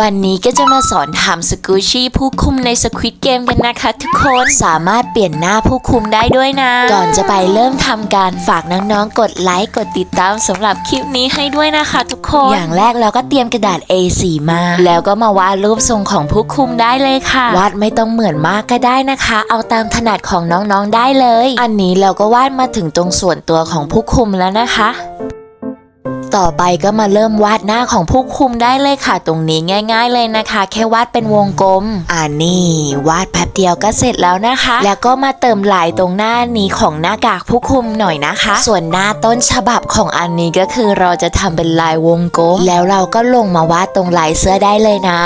วันนี้ก็จะมาสอนทำสกูชี่ผู้คุมในสควิตเกมกันนะคะทุกคนสามารถเปลี่ยนหน้าผู้คุมได้ด้วยนะ ก่อนจะไปเริ่มทำกันฝากน้องๆ กดไลค์กดติดตามสำหรับคลิปนี้ให้ด้วยนะคะทุกคน อย่างแรกเราก็เตรียมกระดาษ A4 มา แล้วก็มาวาดรูปทรงของผู้คุมได้เลยค่ะ วาดไม่ต้องเหมือนมากก็ได้นะคะ เอาตามถนัดของน้องๆได้เลย อันนี้เราก็วาดมาถึงตรงส่วนตัวของผู้คุมแล้วนะคะ ต่อไปก็มาเริ่มวาดหน้าของผู้คุมได้เลยค่ะ ตรงนี้ง่าย ๆ เลยนะคะ แค่วาดเป็นวงกลม อ่านี่วาดแป๊บเดียวก็เสร็จแล้วนะคะ แล้วก็มาเติมลายตรงหน้านี้ของหน้ากากผู้คุมหน่อยนะคะ ส่วนหน้าต้นฉบับของอันนี้ก็คือเราจะทำเป็นลายวงกลม แล้วเราก็ลงมาวาดตรงลายเสื้อได้เลยนะ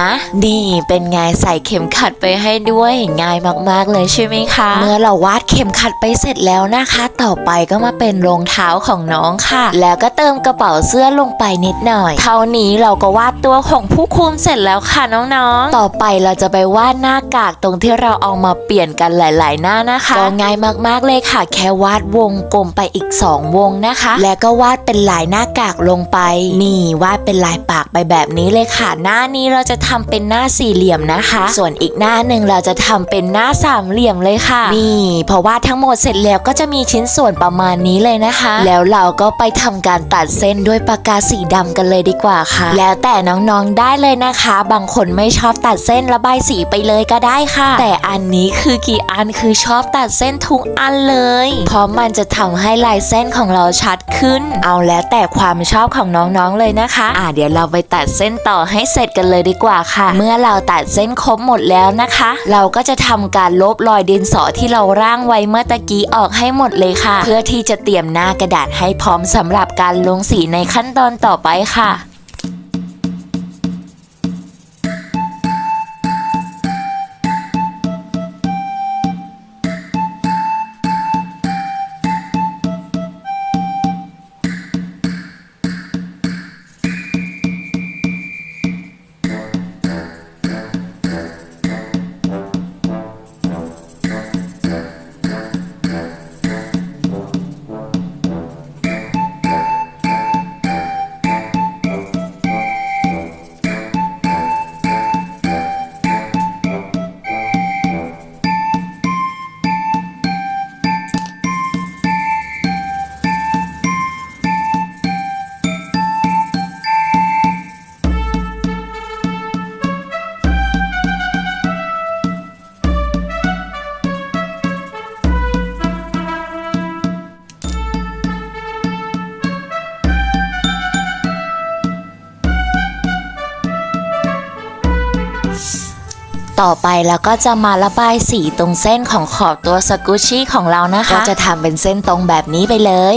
นี่เป็นไงใส่เข็มขัด ไปให้ด้วยง่ายมากๆเลยใช่ไหมคะ เมื่อเราวาดเข็มขัดไปเสร็จแล้วนะคะ ต่อไปก็มาเป็นรองเท้าของน้องค่ะ แล้วก็เติมกระเป๋าเสื้อลงไปนิดหน่อย เท่านี้เราก็วาดตัวของผู้คุมเสร็จแล้วค่ะน้องๆ ต่อไปเราจะไปวาดหน้ากากตรงที่เราเอามาเปลี่ยนกันหลาย ๆ หน้านะคะก็ง่ายมากๆเลยค่ะ แค่วาดวงกลมไปอีก 2 วงนะคะ แล้วก็วาดเป็นลายหน้ากากลงไป นี่วาดเป็นลายปากไปแบบนี้เลยค่ะ หน้านี้เราจะทำเป็นหน้าสี่เหลี่ยมนะคะ ส่วนอีกหน้าหนึ่งเราจะทำเป็นหน้าสามเหลี่ยมเลยค่ะ นี่เพอวาทั้งหมดเสร็จแล้วก็จะมีชิ้นส่วนประมาณนี้เลยนะคะ แล้วเราก็ไปทำการตัดเส้นด้วยปากกาสีดำกันเลยดีกว่าค่ะ แล้วแต่น้องๆได้เลยนะคะ บางคนไม่ชอบตัดเส้นระบายสีไปเลยก็ได้ค่ะ แต่อันนี้คือกี่อันคือชอบตัดเส้นทุกอันเลย เพราะมันจะทำให้ลายเส้นของเราชัดขึ้น เอาแล้วแต่ความชอบของน้องๆเลยนะคะ อ่าเดี๋ยวเราไปตัดเส้นต่อให้เสร็จกันเลยดีกว่าค่ะ เมื่อเราตัดเส้นครบหมดแล้วนะคะ เราก็จะทำการลบรอยดินสอที่เราร่างไว้เมื่อตะกี้ออกให้หมดเลยค่ะ เพื่อที่จะเตรียมหน้ากระดาษให้พร้อมสำหรับการลงสีในขั้นตอนต่อไปค่ะ ต่อไปเราก็จะมาระบายสีตรงเส้นของขอบตัวสกูชี่ของเรานะคะ ก็จะทำเป็นเส้นตรงแบบนี้ไปเลย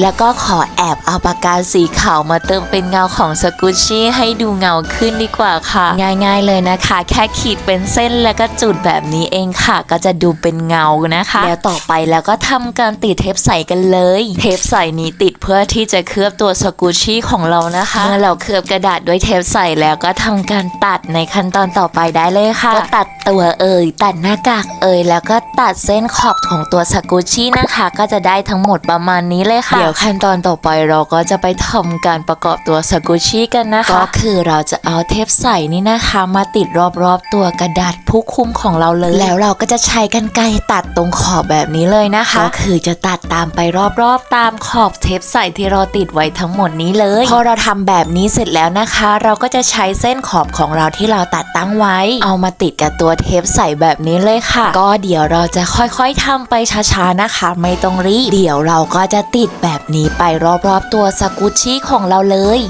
แล้วก็ขอแอบเอาปากกาสีขาวมาเติมเป็นเงาของสกูชี่ให้ดูเงาขึ้นดีกว่าค่ะ ง่ายๆเลยนะคะ แค่ขีดเป็นเส้นแล้วก็จุดแบบนี้เองค่ะ ก็จะดูเป็นเงานะคะ แล้วต่อไปแล้วก็ทำการติดเทปใสกันเลย เทปใสนี้ติดเพื่อที่จะเคลือบตัวสกูชี่ของเรานะคะเมื่อเราเคลือบกระดาษด้วยเทปใสแล้วก็ทำการตัดในขั้นตอนต่อไปได้เลยค่ะก็ตัดตัวเอ่ยตัดหน้ากากเอ่ยแล้วก็ตัดเส้นขอบของตัวสกูชี่นะคะ ก็จะได้ทั้งหมดประมาณนี้เลยค่ะเดี๋ยวขั้นตอนต่อไปเราก็จะไปทำการประกอบตัวสกูชี่กันนะคะก็คือเราจะเอาเทปใสนี่นะคะ มาติดรอบๆตัวกระดาษผู้คุมของเราเลย แล้วเราก็จะใช้กันไกรตัดตรงขอบแบบนี้เลยนะคะ ก็คือจะตัดตามไปรอบๆ ตามขอบเทปใสที่เราติดไว้ทั้งหมดนี้เลยพอเราทำแบบนี้เสร็จแล้วนะคะ เราก็จะใช้เส้นขอบของเราที่เราตัดตั้งไว้ เอามาติดกับตัวเทปใสแบบนี้เลยค่ะ ก็เดี๋ยวเราจะค่อยๆทำไปช้าๆนะคะ ไม่ต้องรีบเดี๋ยวเราก็จะติดแบบนี้ไปรอบๆตัวสกุชชี่ของเราเลย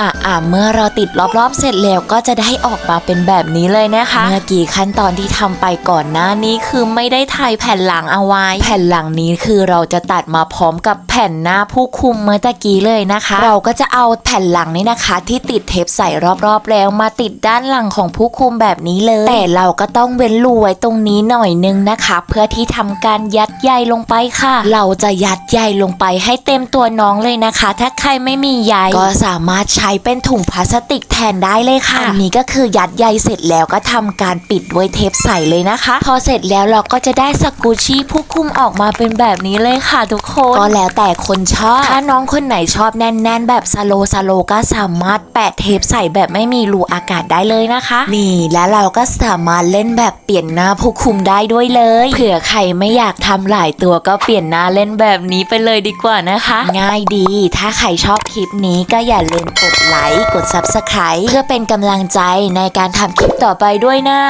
อะอะเมื่อเราติดรอบๆ เสร็จแล้วก็จะได้ออกมาเป็นแบบนี้เลยนะคะ เมื่อกี้ขั้นตอนที่ทำไปก่อนหน้านี้คือไม่ได้ถ่ายแผ่นหลังเอาไว้ แผ่นหลังนี้คือเราจะตัดมาพร้อมกับแผ่นหน้าผู้คุมเมื่อตะกี้เลยนะคะ เราก็จะเอาแผ่นหลังนี้นะคะ ที่ติดเทปใส่รอบๆแล้วมาติดด้านหลังของผู้คุมแบบนี้เลย แต่เราก็ต้องเว้นรูไว้ตรงนี้หน่อยนึงนะคะ เพื่อที่ทำการยัดใยลงไปค่ะ เราจะยัดใยลงไปให้เต็มตัวน้องเลยนะคะ ถ้าใครไม่มีใยก็สามารถใช้ช้เป็นถุงพลาสติกแทนได้เลยค่ะ อันนี้ก็คือยัดใยเสร็จแล้วก็ทำการปิดด้วยเทปใสเลยนะคะ พอเสร็จแล้วเราก็จะได้สกูชี่ผู้คุมออกมาเป็นแบบนี้เลยค่ะทุกคน ก็แล้วแต่คนชอบ ถ้าน้องคนไหนชอบแน่น ๆ แบบสโลสโลก็สามารถแปะเทปใส่แบบไม่มีรูอากาศได้เลยนะคะ นี่แล้วเราก็สามารถเล่นแบบเปลี่ยนหน้าผู้คุมได้ด้วยเลยเผื่อใครไม่อยากทำหลายตัวก็เปลี่ยนหน้าเล่นแบบนี้ไปเลยดีกว่านะคะ ง่ายดี ถ้าใครชอบคลิปนี้ก็อย่าลืมกดไลค์ กด Subscribe เพื่อเป็นกำลังใจในการทำคลิปต่อไปด้วยนะ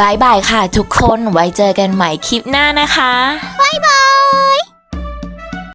บายบายค่ะทุกคนไว้เจอกันใหม่คลิปหน้านะคะบายบาย